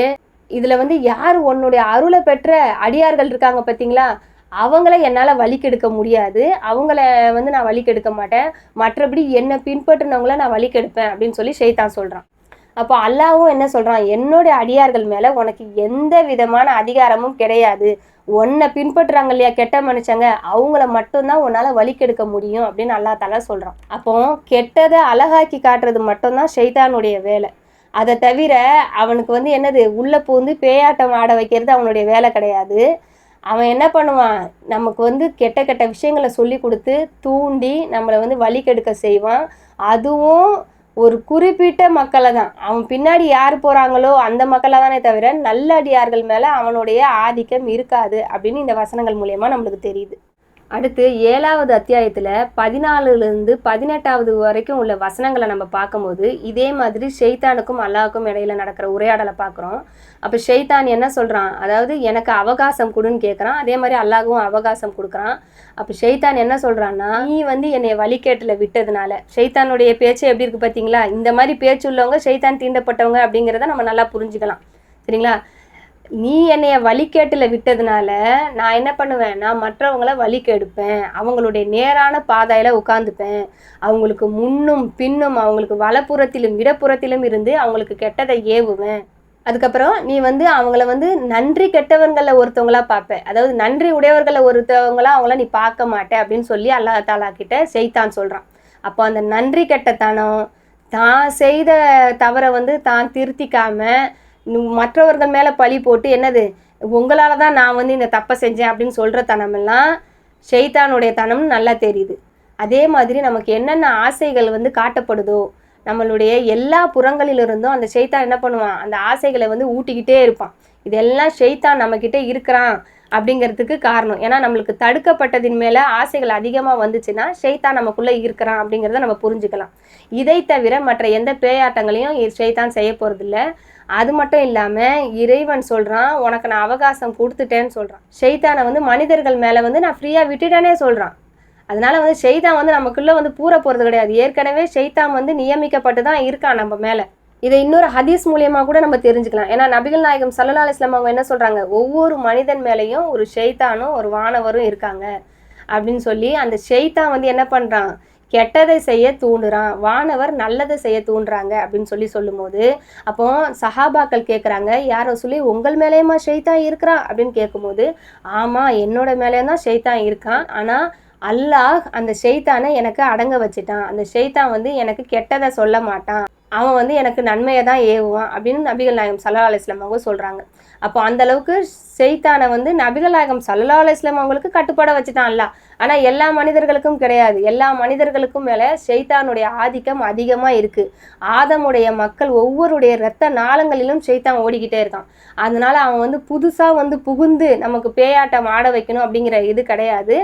இதில் வந்து யார் உன்னுடைய அருளை பெற்ற அடியார்கள் இருக்காங்க பார்த்தீங்களா அவங்கள என்னால் வழி கெடுக்க முடியாது. அவங்கள வந்து நான் வழி கெடுக்க மாட்டேன். மற்றபடி என்னை பின்பற்றினவங்கள நான் வழி கெடுப்பேன் அப்படின்னு சொல்லி ஷெய்தான் சொல்கிறான் அப்போ அல்லாவும் என்ன சொல்கிறான் என்னுடைய அடியார்கள் மேலே உனக்கு எந்த விதமான அதிகாரமும் கிடையாது. உன்னை பின்பற்றுறாங்க இல்லையா கெட்ட மனுஷங்க? அவங்கள மட்டும்தான் உன்னால் வலிக்கெடுக்க முடியும் அப்படின்னு அல்லா தலா சொல்கிறான் அப்போ கெட்டதை அழகாக்கி காட்டுறது மட்டும்தான் ஷைதானுடைய வேலை. அதை தவிர அவனுக்கு வந்து என்னது? உள்ளே பூந்து பேயாட்டம் ஆட வைக்கிறது அவனுடைய வேலை கிடையாது. அவன் என்ன பண்ணுவான்? நமக்கு வந்து கெட்ட கெட்ட விஷயங்களை சொல்லி கொடுத்து தூண்டி நம்மளை வந்து வழி கெடுக்க செய்வான். அதுவும் ஒரு குறிப்பிட்ட மக்களை தான். அவன் பின்னாடி யார் போகிறாங்களோ அந்த மக்களை தானே தவிர நல்லடியார்கள் மேலே அவனுடைய ஆதிக்கம் இருக்காது அப்படின்னு இந்த வசனங்கள் மூலயமா நம்மளுக்கு தெரியுது. அடுத்து ஏழாவது அத்தியாயத்தில் பதினாலுலேருந்து பதினெட்டாவது வரைக்கும் உள்ள வசனங்களை நம்ம பார்க்கும்போது இதே மாதிரி ஷெய்தானுக்கும் அல்லாவுக்கும் இடையில நடக்கிற உரையாடலை பார்க்குறோம். அப்போ ஷெய்தான் என்ன சொல்கிறான் அதாவது எனக்கு அவகாசம் கொடுன்னு கேட்குறான் அதே மாதிரி அல்லாஹும் அவகாசம் கொடுக்குறான். அப்போ ஷெய்தான் என்ன சொல்கிறான்னா நீ வந்து என்னை வழிகேட்டில் விட்டதுனால ஷெய்தானுடைய பேச்சு எப்படி இருக்குது பார்த்தீங்களா இந்த மாதிரி பேச்சு உள்ளவங்க ஷெய்தான் தீண்டப்பட்டவங்க அப்படிங்கிறத நம்ம நல்லா புரிஞ்சுக்கலாம். சரிங்களா? நீ என்னைய வழிகேட்டில் விட்டதுனால நான் என்ன பண்ணுவேன்? நான் மற்றவங்கள வழி கேடுப்பேன் அவங்களுடைய நேரான பாதையில் உட்காந்துப்பேன் அவங்களுக்கு முன்னும் பின்னும் அவங்களுக்கு வலப்புறத்திலும் இடப்புறத்திலும் இருந்து அவங்களுக்கு கெட்டதை ஏவுவேன். அதுக்கப்புறம் நீ வந்து அவங்கள வந்து நன்றி கெட்டவர்களில் ஒருத்தவங்களா பார்ப்ப. அதாவது நன்றி உடையவர்களை ஒருத்தவங்களா அவங்கள நீ பார்க்க மாட்டே அப்படின்னு சொல்லி அல்லா தாலா கிட்ட செய்தான் சொல்கிறான் அப்போ அந்த நன்றி கெட்டத்தனம் தான் செய்த தவறை வந்து தான் திருத்திக்காம மற்றவர்கள் மேலே பழி போட்டு என்னது உங்களால் தான் நான் வந்து இந்த தப்பை செஞ்சேன் அப்படின்னு சொல்கிற தனமெல்லாம் ஷெய்தானுடைய தனம்னு நல்லா தெரியுது. அதே மாதிரி நமக்கு என்னென்ன ஆசைகள் வந்து காட்டப்படுதோ நம்மளுடைய எல்லா புறங்களிலிருந்தும் அந்த ஷெய்தான் என்ன பண்ணுவான்? அந்த ஆசைகளை வந்து ஊட்டிக்கிட்டே இருப்பான். இதெல்லாம் ஷெய்தான் நம்மக்கிட்ட இருக்கிறான். அப்படிங்கிறதுக்கு காரணம். ஏன்னா நம்மளுக்கு தடுக்கப்பட்டதின் மேலே ஆசைகள் அதிகமாக வந்துச்சுன்னா ஷெய்தான் நமக்குள்ளே இருக்கிறான் அப்படிங்கிறத நம்ம புரிஞ்சுக்கலாம். இதை தவிர மற்ற எந்த பேயாட்டங்களையும் ஷெய்தான் செய்ய போகிறதில்ல அது மட்டும் இல்லாமல் இறைவன் சொல்கிறான் உனக்கு நான் அவகாசம் கொடுத்துட்டேன்னு சொல்கிறான் ஷெய்தானை வந்து மனிதர்கள் மேலே வந்து நான் ஃப்ரீயாக விட்டுட்டேனே சொல்கிறான் அதனால வந்து ஷெய்தான் வந்து நமக்குள்ளே வந்து பூர போகிறது கிடையாது. ஏற்கனவே ஷெய்தான் வந்து நியமிக்கப்பட்டு தான் இருக்கான் நம்ம மேலே. இதை இன்னொரு ஹதீஸ் மூலியமாக கூட நம்ம தெரிஞ்சுக்கலாம். ஏன்னா நபிகள் நாயகம் சல்லா அலிஸ்லாம் அவங்க என்ன சொல்கிறாங்க ஒவ்வொரு மனிதன் மேலேயும் ஒரு ஷெய்தானும் ஒரு வானவரும் இருக்காங்க. அப்படின்னு சொல்லி அந்த ஷெய்தான் வந்து என்ன பண்ணுறான் கெட்டதை செய்ய தூண்டுறான். வானவர் நல்லதை செய்ய தூண்டுறாங்க அப்படின்னு சொல்லி சொல்லும்போது அப்போ சஹாபாக்கள் கேட்குறாங்க யாரோ சொல்லி உங்கள் மேலேயுமா ஷெய்தான் இருக்கிறான் அப்படின்னு கேட்கும்போது ஆமாம் என்னோட மேலேயும் தான் ஷெய்தான் இருக்கான். ஆனால் அல்லாஹ் அந்த ஷெய்தானை எனக்கு அடங்க வச்சுட்டான். அந்த ஷெய்தான் வந்து எனக்கு கெட்டதை சொல்ல மாட்டான். அவன் வந்து எனக்கு நன்மையை தான் ஏவுவான் அப்படின்னு நபிகள் நாயகம் சல்லா அலிஸ்லாம் அவங்க சொல்கிறாங்க அப்போ அந்த அளவுக்கு ஷெய்தானை வந்து நபிகள் நாயகம் சல்லா அலிஸ்லாம் அவங்களுக்கு கட்டுப்பாட வச்சுட்டான் அல்லாஹ் ஆனால் எல்லா மனிதர்களுக்கும் கிடையாது. எல்லா மனிதர்களுக்கும் மேலே செய்தானுடைய ஆதிக்கம் அதிகமாக இருக்குது ஆதமுடைய மக்கள் ஒவ்வொருடைய இரத்த நாளங்களிலும் செய்தான் ஓடிக்கிட்டே இருக்கான். அதனால அவன் வந்து புதுசாக வந்து புகுந்து நமக்கு பேயாட்டம் ஆட வைக்கணும் அப்படிங்கிற இது கிடையாது.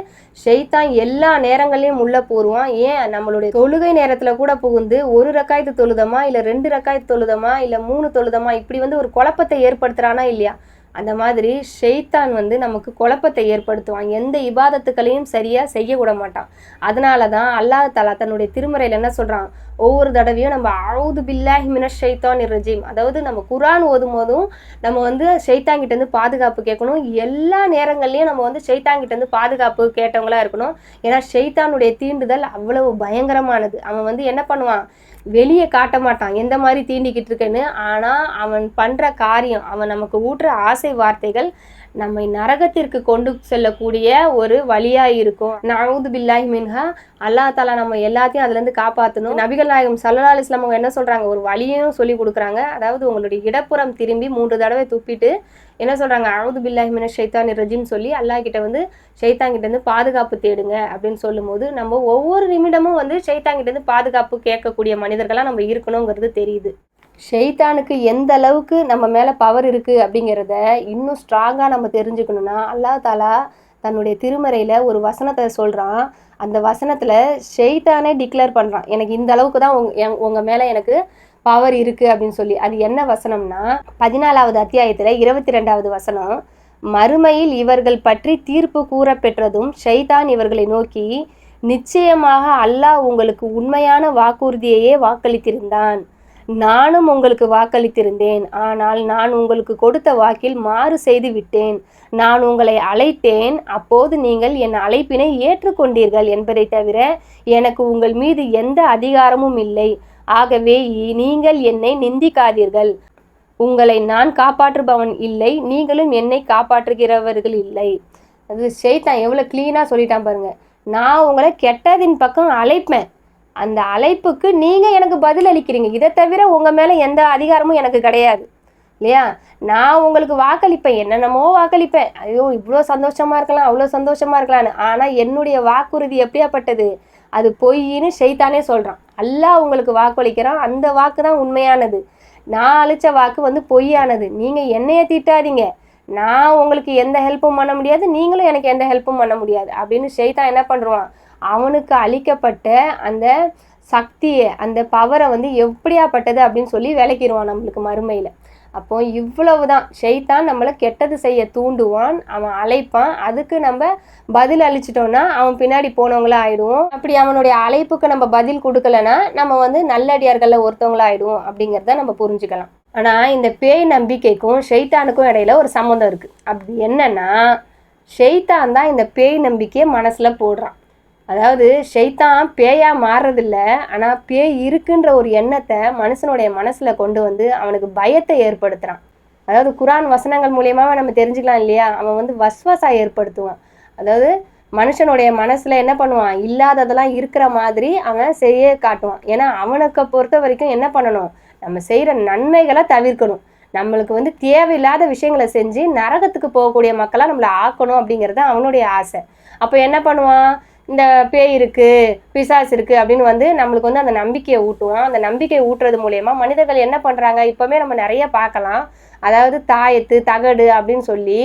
செய்தான் எல்லா நேரங்களையும் உள்ள போருவான். ஏன்? நம்மளுடைய தொழுகை நேரத்தில் கூட புகுந்து ஒரு ரக்காயத்து தொழுதமா இல்லை ரெண்டு ரக்காயத்து தொழுதமா இல்லை மூணு தொழுதமா இப்படி வந்து ஒரு குழப்பத்தை ஏற்படுத்துறானா இல்லையா? அந்த மாதிரி ஷெய்தான் வந்து நமக்கு குழப்பத்தை ஏற்படுத்துவான். எந்த இபாதத்துக்களையும் சரியாக செய்ய மாட்டான். அதனால தான் அல்லாஹ் தலா தன்னுடைய திருமறையில் என்ன சொல்கிறான் ஒவ்வொரு தடவையும் நம்ம அவுது பில்லாஹி மின ஷைத்தான் ரஜீம். அதாவது நம்ம குரான் ஓதும் போதும் நம்ம வந்து ஷைத்தாங்கிட்டேருந்து பாதுகாப்பு கேட்கணும். எல்லா நேரங்கள்லையும் நம்ம வந்து ஷைத்தாங்கிட்ட இருந்து பாதுகாப்பு கேட்டவங்களா இருக்கணும். ஏன்னா ஷைத்தானுடைய தீண்டுதல் அவ்வளவு பயங்கரமானது. அவன் வந்து என்ன பண்ணுவான்? வெளியே காட்ட மாட்டான். எந்த மாதிரி தீண்டிக்கிட்டு இருக்கேன்னு. ஆனால் அவன் பண்ணுற காரியம் அவன் நமக்கு ஊட்டுற ஆசை வார்த்தைகள் நம்மை நரகத்திற்கு கொண்டு செல்லக்கூடிய ஒரு வழியாக இருக்கும். நவுது பில்லாஹி மின்ஹா. அல்லாஹ் தாலா நம்ம எல்லாத்தையும் அதுலேருந்து காப்பாற்றணும் நபிகள் நாயகம் சல்லா அலிஸ்லாம் அவங்க என்ன சொல்கிறாங்க ஒரு வழியையும் சொல்லி கொடுக்குறாங்க. அதாவது உங்களுடைய இடப்புறம் திரும்பி மூன்று தடவை துப்பிட்டு என்ன சொல்கிறாங்க அவுது பில்லாஹி மின ஷைத்தான் ரஜின்னு சொல்லி அல்லாஹ் கிட்ட வந்து ஷைத்தான் கிட்ட இருந்து பாதுகாப்பு தேடுங்க அப்படின்னு சொல்லும்போது நம்ம ஒவ்வொரு நிமிடமும் வந்து ஷைத்தான் கிட்ட இருந்து பாதுகாப்பு கேட்கக்கூடிய மனிதர்களாக நம்ம இருக்கணுங்கிறது தெரியுது. ஷெய்தானுக்கு எந்த அளவுக்கு நம்ம மேலே பவர் இருக்குது அப்படிங்கிறத இன்னும் ஸ்ட்ராங்காக நம்ம தெரிஞ்சுக்கணும்னா அல்லாஹ் தாலா தன்னுடைய திருமறையில் ஒரு வசனத்தை சொல்கிறான் அந்த வசனத்தில் ஷெய்தானே டிக்ளேர் பண்ணுறான் எனக்கு இந்த அளவுக்கு தான் உங் உங்கள் மேலே எனக்கு பவர் இருக்குது அப்படின்னு சொல்லி. அது என்ன வசனம்னா பதினாலாவது அத்தியாயத்தில் இருபத்தி ரெண்டாவது வசனம் மறுமையில் இவர்கள் பற்றி தீர்ப்பு கூற பெற்றதும் ஷைதான் இவர்களை நோக்கி நிச்சயமாக அல்லாஹ் உங்களுக்கு உண்மையான வாக்குறுதியையே வாக்களித்திருந்தான். நானும் உங்களுக்கு வாக்களித்திருந்தேன். ஆனால் நான் உங்களுக்கு கொடுத்த வாக்கில் மாறு செய்து விட்டேன் நான் உங்களை அழைத்தேன். அப்போது நீங்கள் என் அழைப்பினை ஏற்றுக்கொண்டீர்கள் என்பதை தவிர எனக்கு உங்கள் மீது எந்த அதிகாரமும் இல்லை. ஆகவே நீங்கள் என்னை நிந்திக்காதீர்கள். உங்களை நான் காப்பாற்றுபவன் இல்லை. நீங்களும் என்னை காப்பாற்றுகிறவர்கள் இல்லை. அது செய்தான் எவ்வளோ க்ளீனாக சொல்லிட்டான் பாருங்க. நான் உங்களை கெட்டதின் பக்கம் அழைப்பேன். அந்த அழைப்புக்கு நீங்கள் எனக்கு பதில் அளிக்கிறீங்க இதை தவிர உங்கள் மேலே எந்த அதிகாரமும் எனக்கு கிடையாது. இல்லையா? நான் உங்களுக்கு வாக்களிப்பேன். என்னென்னமோ வாக்களிப்பேன். ஐயோ இவ்வளோ சந்தோஷமாக இருக்கலாம் அவ்வளோ சந்தோஷமாக இருக்கலாம்னு. ஆனால் என்னுடைய வாக்குறுதி எப்படியாப்பட்டது? அது பொய்ன்னு செய்தானே சொல்கிறான் அல்லாஹ் உங்களுக்கு வாக்களிக்கிறான். அந்த வாக்கு தான் உண்மையானது. நான் அழிச்ச வாக்கு வந்து பொய்யானது. நீங்கள் என்னைய திட்டாதீங்க. நான் உங்களுக்கு எந்த ஹெல்ப்பும் பண்ண முடியாது. நீங்களும் எனக்கு எந்த ஹெல்ப்பும் பண்ண முடியாது. அப்படின்னு செய்தான் என்ன பண்ணுறான் அவனுக்கு அளிக்கப்பட்ட அந்த சக்தியை அந்த பவரை வந்து எப்படியாப்பட்டது அப்படின்னு சொல்லி விளக்கிடுவான் நம்மளுக்கு மறுமையில். அப்போ இவ்வளவுதான். ஷெய்தான் நம்மளை கெட்டது செய்ய தூண்டுவான் அவன் அழைப்பான். அதுக்கு நம்ம பதில் அழிச்சிட்டோம்னா அவன் பின்னாடி போனவங்களா ஆயிடுவோம். அப்படி அவனுடைய அழைப்புக்கு நம்ம பதில் கொடுக்கலனா நம்ம வந்து நல்லடியார்களில் ஒருத்தவங்களா ஆயிடுவோம் அப்படிங்கிறத நம்ம புரிஞ்சுக்கலாம். ஆனால் இந்த பேய் நம்பிக்கைக்கும் ஷெய்தானுக்கும் இடையில ஒரு சம்மந்தம் இருக்குது அப்படி என்னன்னா ஷெய்தான் தான் இந்த பேய் நம்பிக்கையை மனசில் போடுறான். அதாவது ஷைத்தான் பேயாக மாறுறதில்ல ஆனால் பேய் இருக்குன்ற ஒரு எண்ணத்தை மனுஷனுடைய மனசில் கொண்டு வந்து அவனுக்கு பயத்தை ஏற்படுத்துகிறான் அதாவது குரான் வசனங்கள் மூலியமாக நம்ம தெரிஞ்சுக்கலாம் இல்லையா? அவன் வந்து வஸ்வசா ஏற்படுத்துவான். அதாவது மனுஷனுடைய மனசில் என்ன பண்ணுவான்? இல்லாததெல்லாம் இருக்கிற மாதிரி அவன் செய்ய காட்டுவான். ஏன்னா அவனுக்கு பொறுத்த வரைக்கும் என்ன பண்ணணும்? நம்ம செய்கிற நன்மைகளை தவிர்க்கணும். நம்மளுக்கு வந்து தேவையில்லாத விஷயங்களை செஞ்சு நரகத்துக்கு போகக்கூடிய மக்களாக நம்மளை ஆக்கணும் அப்படிங்கிறது அவனுடைய ஆசை. அப்போ என்ன பண்ணுவான்? இந்த பேய் இருக்கு பிசாஸ் இருக்கு அப்படின்னு வந்து நம்மளுக்கு வந்து அந்த நம்பிக்கையை ஊட்டுவோம் அந்த நம்பிக்கையை ஊட்டுறது மூலயமா மனிதர்கள் என்ன பண்றாங்க? இப்பவுமே நம்ம நிறைய பார்க்கலாம். அதாவது தாயத்து தகடு அப்படின்னு சொல்லி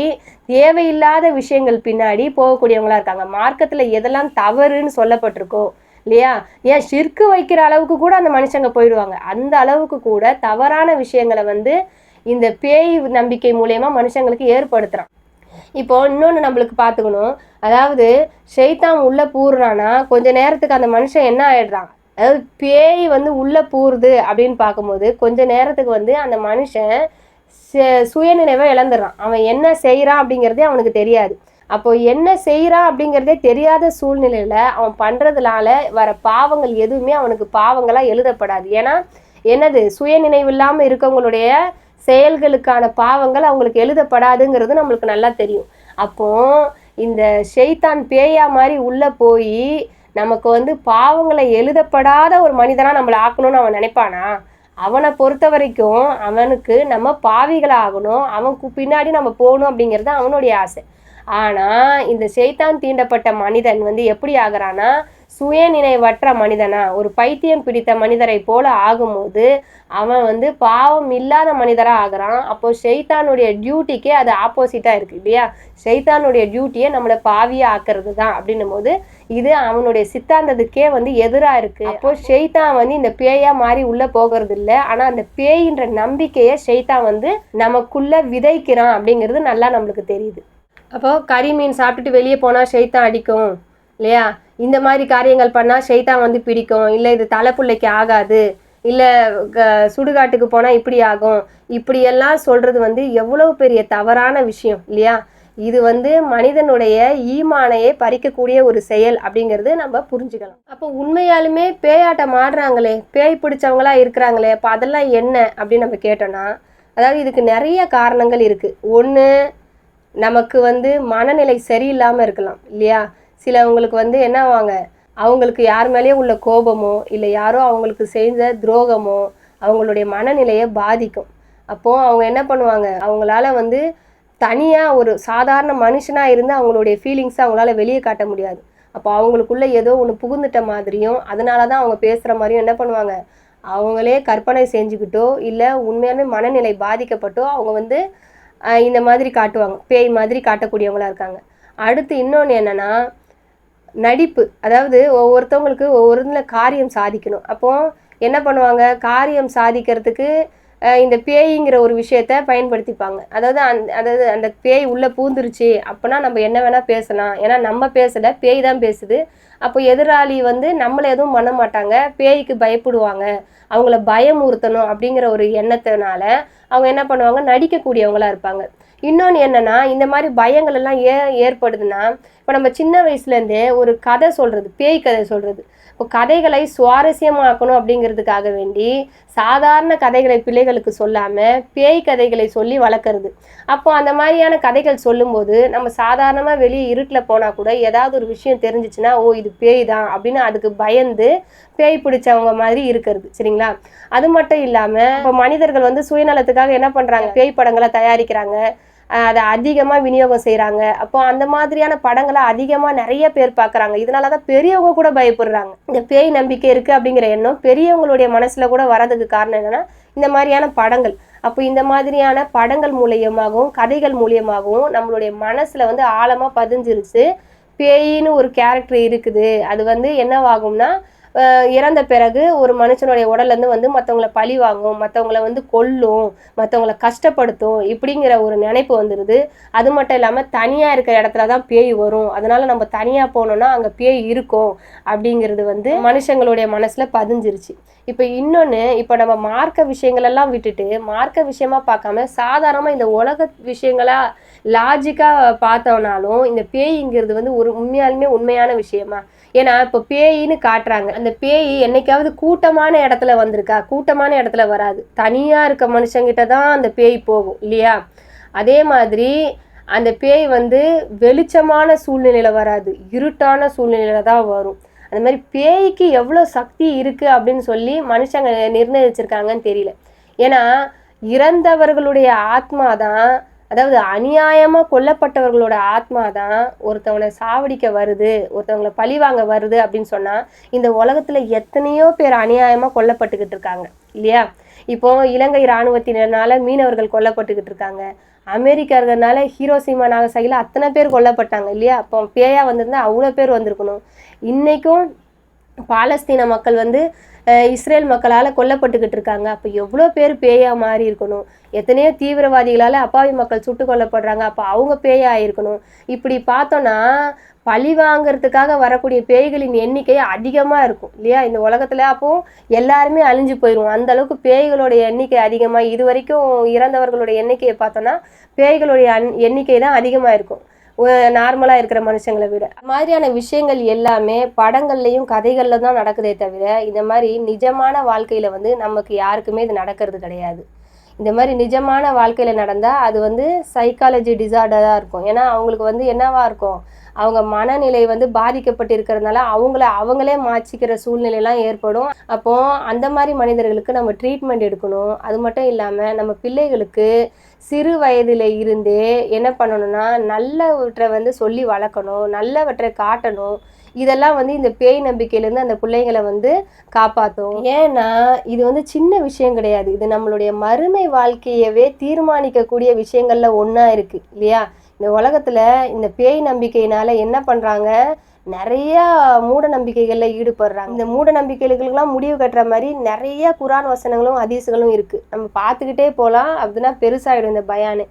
தேவையில்லாத விஷயங்கள் பின்னாடி போகக்கூடியவங்களா இருக்காங்க. மார்க்கத்துல எதெல்லாம் தவறுன்னு சொல்லப்பட்டிருக்கோ இல்லையா? ஏன் ஷிர்க்கு வைக்கிற அளவுக்கு கூட அந்த மனுஷங்க போயிடுவாங்க. அந்த அளவுக்கு கூட தவறான விஷயங்களை வந்து இந்த பேய் நம்பிக்கை மூலயமா மனுஷங்களுக்கு ஏற்படுத்துறான். இப்போ இன்னொன்று நம்மளுக்கு பார்த்துக்கணும் அதாவது ஷெய்தான் உள்ள பூர்றானா கொஞ்ச நேரத்துக்கு அந்த மனுஷன் என்ன ஆயிடுறான்? அதாவது பேய் வந்து உள்ளே பூருது அப்படின்னு பார்க்கும்போது கொஞ்ச நேரத்துக்கு வந்து அந்த மனுஷன் சுயநினைவை இழந்துடுறான். அவன் என்ன செய்கிறான் அப்படிங்கிறதே அவனுக்கு தெரியாது. அப்போ என்ன செய்கிறான் அப்படிங்கிறதே தெரியாத சூழ்நிலையில் அவன் பண்ணுறதுனால வர பாவங்கள் எதுவுமே அவனுக்கு பாவங்களாக எழுதப்படாது. ஏன்னா என்னது? சுயநினைவு இல்லாமல் இருக்கவங்களுடைய செயல்களுக்கான பாவங்கள் அவங்களுக்கு எழுதப்படாதுங்கிறது நம்மளுக்கு நல்லா தெரியும். அப்போ இந்த ஷெய்தான் பேயா மாதிரி உள்ள போய் நமக்கு வந்து பாவங்களை எழுதப்படாத ஒரு மனிதனா நம்மளை ஆக்கணும்னு அவன் நினைப்பானா? அவனை பொறுத்த வரைக்கும் அவனுக்கு நம்ம பாவிகளாகணும் அவனுக்கு பின்னாடி நம்ம போகணும் அப்படிங்கிறது அவனுடைய ஆசை. ஆனா இந்த செய்தான் தீண்டப்பட்ட மனிதன் வந்து எப்படி ஆகிறான்னா சுயநினைவற்ற மனிதனா? ஒரு பைத்தியம் பிடித்த மனிதரை போல ஆகும்போது அவன் வந்து பாவம் இல்லாத மனிதரா ஆகிறான். அப்போ ஷெய்தானுடைய டியூட்டிக்கே அது ஆப்போசிட்டா இருக்கு இல்லையா? ஷெய்தானுடைய டியூட்டியை நம்மளை பாவியா ஆக்குறது தான் அப்படின்னும் போது இது அவனுடைய சித்தாந்தத்துக்கே வந்து எதிரா இருக்கு. அப்போ ஷெய்தான் வந்து இந்த பேயா மாறி உள்ள போகிறது இல்லை ஆனா அந்த பேயின்ற நம்பிக்கையை ஷெய்தான் வந்து நமக்குள்ள விதைக்கிறான் அப்படிங்கிறது நல்லா நம்மளுக்கு தெரியுது. அப்போ கறி மீன் சாப்பிட்டுட்டு வெளியே போனால் ஷெய்தான் அடிக்கும் இல்லையா? இந்த மாதிரி காரியங்கள் பண்ணால் ஷைத்தான் வந்து பிடிக்கும். இல்லை இது தலைப்புள்ளைக்கு ஆகாது. இல்லை சுடுகாட்டுக்கு போனால் இப்படி ஆகும். இப்படியெல்லாம் சொல்கிறது வந்து எவ்வளவு பெரிய தவறான விஷயம் இல்லையா? இது வந்து மனிதனுடைய ஈமானையே பறிக்கக்கூடிய ஒரு செயல் அப்படிங்கிறது நம்ம புரிஞ்சுக்கலாம். அப்போ உண்மையாலுமே பேயாட்டம் ஆடுறாங்களே பேய் பிடிச்சவங்களா இருக்கிறாங்களே அப்போ அதெல்லாம் என்ன அப்படின்னு நம்ம கேட்டோம்னா அதாவது இதுக்கு நிறைய காரணங்கள் இருக்குது ஒன்று நமக்கு வந்து மனநிலை சரியில்லாமல் இருக்கலாம் இல்லையா? சிலவங்களுக்கு வந்து என்ன ஆவாங்க? அவங்களுக்கு யார் மேலேயே உள்ள கோபமோ இல்லை யாரோ அவங்களுக்கு செய்த துரோகமோ அவங்களுடைய மனநிலையை பாதிக்கும். அப்போது அவங்க என்ன பண்ணுவாங்க? அவங்களால வந்து தனியாக ஒரு சாதாரண மனுஷனாக இருந்து அவங்களுடைய ஃபீலிங்ஸை அவங்களால வெளியே காட்ட முடியாது. அப்போ அவங்களுக்குள்ளே ஏதோ ஒன்று புகுந்துட்ட மாதிரியும் அதனால தான் அவங்க பேசுகிற மாதிரியும் என்ன பண்ணுவாங்க? அவங்களே கற்பனை செஞ்சுக்கிட்டோ இல்லை உண்மையான மனநிலை பாதிக்கப்பட்டோ அவங்க வந்து இந்த மாதிரி காட்டுவாங்க. பேய் மாதிரி காட்டக்கூடியவங்களாக இருக்காங்க. அடுத்து இன்னொன்று என்னன்னா நடிப்பு. அதாவது ஒவ்வொருத்தவங்களுக்கு ஒவ்வொரு இதில் காரியம் சாதிக்கணும். அப்போ என்ன பண்ணுவாங்க? காரியம் சாதிக்கிறதுக்கு இந்த பேய்ங்கிற ஒரு விஷயத்த பயன்படுத்திப்பாங்க. அதாவது அந்த அதாவது அந்த பேய் உள்ளே பூந்துருச்சு அப்போனா நம்ம என்ன வேணால் பேசலாம். ஏன்னா நம்ம பேசலை பேய் தான் பேசுது. அப்போ எதிராளி வந்து நம்மளை எதுவும் பண்ண மாட்டாங்க. பேய்க்கு பயப்படுவாங்க. அவங்கள பயமுறுத்தணும் அப்படிங்கிற ஒரு எண்ணத்தினால அவங்க என்ன பண்ணுவாங்க? நடிக்கக்கூடியவங்களா இருப்பாங்க. இன்னொன்று என்னன்னா இந்த மாதிரி பயங்கள் எல்லாம் ஏன் ஏற்படுதுன்னா இப்போ நம்ம சின்ன வயசுலேருந்தே ஒரு கதை சொல்கிறது பேய் கதை சொல்கிறது இப்போ கதைகளை சுவாரஸ்யமாக்கணும் அப்படிங்கிறதுக்காக வேண்டி சாதாரண கதைகளை பிள்ளைகளுக்கு சொல்லாமல் பேய் கதைகளை சொல்லி வளர்க்குறது. அப்போ அந்த மாதிரியான கதைகள் சொல்லும்போது நம்ம சாதாரணமாக வெளியே இருட்டில் போனால் கூட ஏதாவது ஒரு விஷயம் தெரிஞ்சிச்சுன்னா ஓ இது பேய் தான் அப்படின்னு அதுக்கு பயந்து பேய் பிடிச்சவங்க மாதிரி இருக்கிறது சரிங்களா? அது மட்டும் இல்லாமல் இப்போ மனிதர்கள் வந்து சுயநலத்துக்காக என்ன பண்ணுறாங்க பேய் படங்களை தயாரிக்கிறாங்க. அதை அதிகமாக விநியோகம் செய்கிறாங்க அப்போ அந்த மாதிரியான படங்களை அதிகமாக நிறைய பேர் பார்க்குறாங்க. இதனால தான் பெரியவங்க கூட பயப்படுறாங்க. இந்த பேய் நம்பிக்கை இருக்குது அப்படிங்கிற எண்ணம் பெரியவங்களுடைய மனசில் கூட வரதுக்கு காரணம் என்னென்னா இந்த மாதிரியான படங்கள். அப்போ இந்த மாதிரியான படங்கள் மூலியமாகவும் கதைகள் மூலியமாகவும் நம்மளுடைய மனசில் வந்து ஆழமாக பதிஞ்சிருச்சு. பேயின்னு ஒரு கேரக்டர் இருக்குது. அது வந்து என்னவாகும்னா இறந்த பிறகு ஒரு மனுஷனுடைய உடல்ல இருந்து வந்து மற்றவங்கள பழி வாங்கும் மற்றவங்கள வந்து கொல்லும் மற்றவங்கள கஷ்டப்படுத்தும் இப்படிங்கிற ஒரு நினைப்பு வந்துடுது அது மட்டும் இல்லாமல் தனியாக இருக்கிற இடத்துல தான் பேய் வரும். அதனால நம்ம தனியாக போனோம்னா அங்கே பேய் இருக்கும் அப்படிங்கிறது வந்து மனுஷங்களுடைய மனசில் பதிஞ்சிருச்சு. இப்போ இன்னொன்று இப்போ நம்ம மார்க்க விஷயங்களெல்லாம் விட்டுட்டு மார்க்க விஷயமா பார்க்காம சாதாரணமாக இந்த உலக விஷயங்களா லாஜிக்காக பார்த்தோம்னாலும் இந்த பேய்ங்கிறது வந்து ஒரு உண்மையாலுமே உண்மையான விஷயமா. ஏன்னா இப்போ பேயின்னு காட்டுறாங்க. அந்த பேய் என்னைக்காவது கூட்டமான இடத்துல வந்திருக்கா? கூட்டமான இடத்துல வராது. தனியாக இருக்க மனுஷங்கிட்ட தான் அந்த பேய் போகும் இல்லையா? அதே மாதிரி அந்த பேய் வந்து வெளிச்சமான சூழ்நிலையில் வராது. இருட்டான சூழ்நிலையில தான் வரும். அந்த மாதிரி பேய்க்கு எவ்வளோ சக்தி இருக்குது அப்படின்னு சொல்லி மனுஷங்க நிர்ணயிச்சிருக்காங்கன்னு தெரியல. ஏன்னா இறந்தவர்களுடைய ஆத்மா தான் அதாவது அநியாயமாக கொல்லப்பட்டவர்களோட ஆத்மா தான் ஒருத்தவனை சாவடிக்க வருது ஒருத்தவங்களை பழிவாங்க வருது அப்படின்னு சொன்னால் இந்த உலகத்தில் எத்தனையோ பேர் அநியாயமாக கொல்லப்பட்டுக்கிட்டு இருக்காங்க இல்லையா? இப்போ இலங்கை இராணுவத்தினரால மீனவர்கள் கொல்லப்பட்டுக்கிட்டு இருக்காங்க. அமெரிக்கர்கள்னால ஹீரோசிமா நாகசாகில அத்தனை பேர் கொல்லப்பட்டாங்க இல்லையா? அப்போ பேயா வந்திருந்தா அவ்வளோ பேர் வந்திருக்கணும். இன்னைக்கும் பாலஸ்தீன மக்கள் வந்து இஸ்ரேல் மக்களால் கொல்லப்பட்டுக்கிட்டு இருக்காங்க. அப்போ எவ்வளோ பேர் பேயாக மாறி இருக்கணும்? எத்தனையோ தீவிரவாதிகளால் அப்பாவி மக்கள் சுட்டு கொல்லப்படுறாங்க. அப்போ அவங்க பேயாக இருக்கணும். இப்படி பார்த்தோன்னா பழி வாங்கிறதுக்காக வரக்கூடிய பேய்களின் எண்ணிக்கை அதிகமாக இருக்கும். இல்லையா? இந்த உலகத்தில் அப்போ எல்லாருமே அழிஞ்சு போயிடும் அந்த அளவுக்கு பேய்களுடைய எண்ணிக்கை அதிகமாக இது வரைக்கும் இறந்தவர்களுடைய எண்ணிக்கையை பார்த்தோன்னா பேய்களுடைய அன்- எண்ணிக்கை தான் அதிகமாக இருக்கும். நார்மலாக இருக்கிற மனுஷங்களை விட. மாதிரியான விஷயங்கள் எல்லாமே படங்கள்லையும் கதைகளில் தான் நடக்குதே தவிர இந்த மாதிரி நிஜமான வாழ்க்கையில வந்து நமக்கு யாருக்குமே இது நடக்கிறது கிடையாது. இந்த மாதிரி நிஜமான வாழ்க்கையில் நடந்தால் அது வந்து சைக்காலஜி டிசார்டராக இருக்கும். ஏன்னா அவங்களுக்கு வந்து என்னவா இருக்கும்? அவங்க மனநிலை வந்து பாதிக்கப்பட்டு இருக்கிறதுனால அவங்கள அவங்களே மாற்றிக்கிற சூழ்நிலையெல்லாம் ஏற்படும். அப்போ அந்த மாதிரி மனிதர்களுக்கு நம்ம ட்ரீட்மெண்ட் எடுக்கணும். அது மட்டும் இல்லாமல் நம்ம பிள்ளைகளுக்கு சிறு வயதில் இருந்தே என்ன பண்ணணும்னா நல்லவற்றை வந்து சொல்லி வளர்க்கணும். நல்லவற்றை காட்டணும். இதெல்லாம் வந்து இந்த பேய் நம்பிக்கையிலேருந்து அந்த பிள்ளைங்களை வந்து காப்பாற்றும் ஏன்னா இது வந்து சின்ன விஷயம் கிடையாது. இது நம்மளுடைய மறுமை வாழ்க்கையவே தீர்மானிக்கக்கூடிய விஷயங்களில் ஒன்றா இருக்குது இல்லையா? இந்த உலகத்தில் இந்த பேய் நம்பிக்கையினால் என்ன பண்ணுறாங்க நிறைய மூட நம்பிக்கைகளில் ஈடுபடுறாங்க. இந்த மூட நம்பிக்கைகளுக்கெல்லாம் முடிவு கட்டுற மாதிரி நிறைய குரான் வசனங்களும் அதிசங்களும் இருக்குது நம்ம பார்த்துக்கிட்டே போகலாம் அப்படின்னா பெருசாயிடும் இந்த பயானு.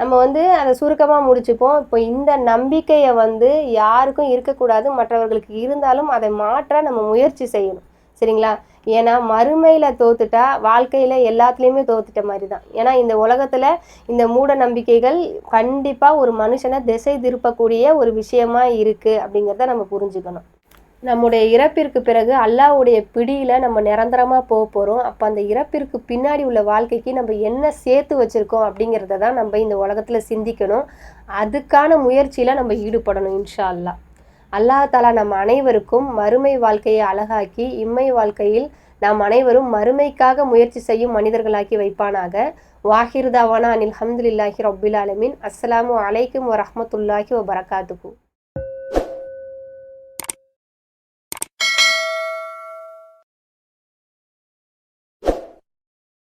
நம்ம வந்து அதை சுருக்கமாக முடிச்சுப்போம். இப்போ இந்த நம்பிக்கையை வந்து யாருக்கும் இருக்கக்கூடாது. மற்றவர்களுக்கு இருந்தாலும் அதை மாற்ற நம்ம முயற்சி செய்யணும். சரிங்களா? ஏன்னா மறுமையில் தோத்துட்டா வாழ்க்கையில் எல்லாத்துலேயுமே தோத்துட்ட மாதிரி தான் ஏன்னா இந்த உலகத்தில் இந்த மூட நம்பிக்கைகள் கண்டிப்பாக ஒரு மனுஷனை திசை திருப்பக்கூடிய ஒரு விஷயமா இருக்குது அப்படிங்கிறத நம்ம புரிஞ்சுக்கணும். நம்முடைய இறப்பிற்கு பிறகு அல்லாஹ்வுடைய பிடியில் நம்ம நிரந்தரமாக போக போகிறோம் அப்போ அந்த இறப்பிற்கு பின்னாடி உள்ள வாழ்க்கைக்கு நம்ம என்ன சேர்த்து வச்சிருக்கோம் அப்படிங்கிறத தான் நம்ம இந்த உலகத்தில் சிந்திக்கணும். அதுக்கான முயற்சியில் நம்ம ஈடுபடணும் இன்ஷா அல்லாஹ் அல்லாஹ் தாலா நம் அனைவருக்கும் மறுமை வாழ்க்கையை அழகாக்கி இம்மை வாழ்க்கையில் நாம் அனைவரும் மறுமைக்காக முயற்சி செய்யும் மனிதர்களாக்கி வைப்பானாக. வாஹிர்தாவானா அனில் ஹம்துலில்லாஹி ரபில் அலமின் அஸ்ஸலாமு அலைக்கும் வரமத்துல்லாஹி வபரகாத்துஹு.